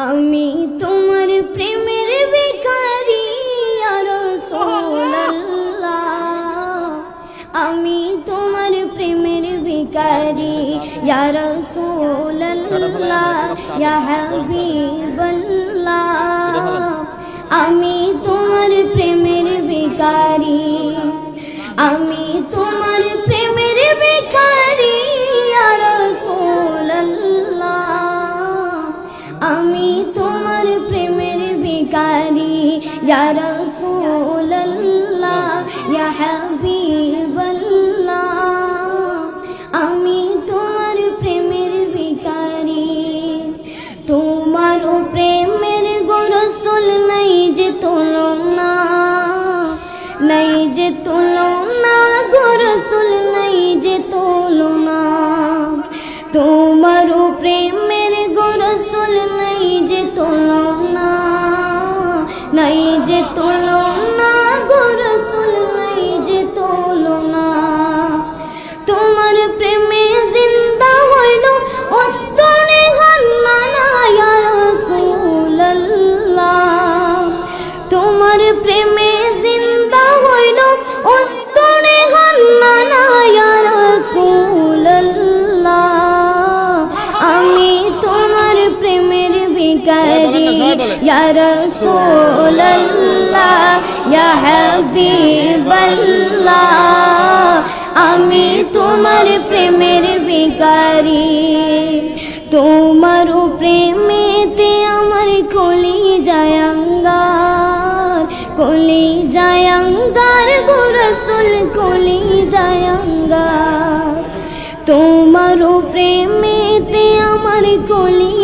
আমি তোমার প্রেমের বেকারি আর আমি তোমার প্রেমের বেকারি ইয়া হাবিবাল্লাহ। আমি তোমার প্রেমের বেকারি আমি ইয়া রাসূলুল্লাহ ইয়া হাবিবাল্লাহ আমি তোমার প্রেমের বেকারি তোমার প্রেমের গোরসুল নাই যে তুলনা। নাই যে তুলনা, গোরসুল নাই যে তুলনা। তোমার নাই যে তুলনা প্রেমের ভিখারি ইয়া রাসূলুল্লাহ ইয়া হাবিবাল্লাহ আমি তোমার প্রেমের ভিখারি তোমার প্রেমেতে আমার কলি জায়াঙ্গার কলি জায়াঙ্গার গোরসুল কলি জায়াঙ্গার তোমার প্রেমেতে আমার কলি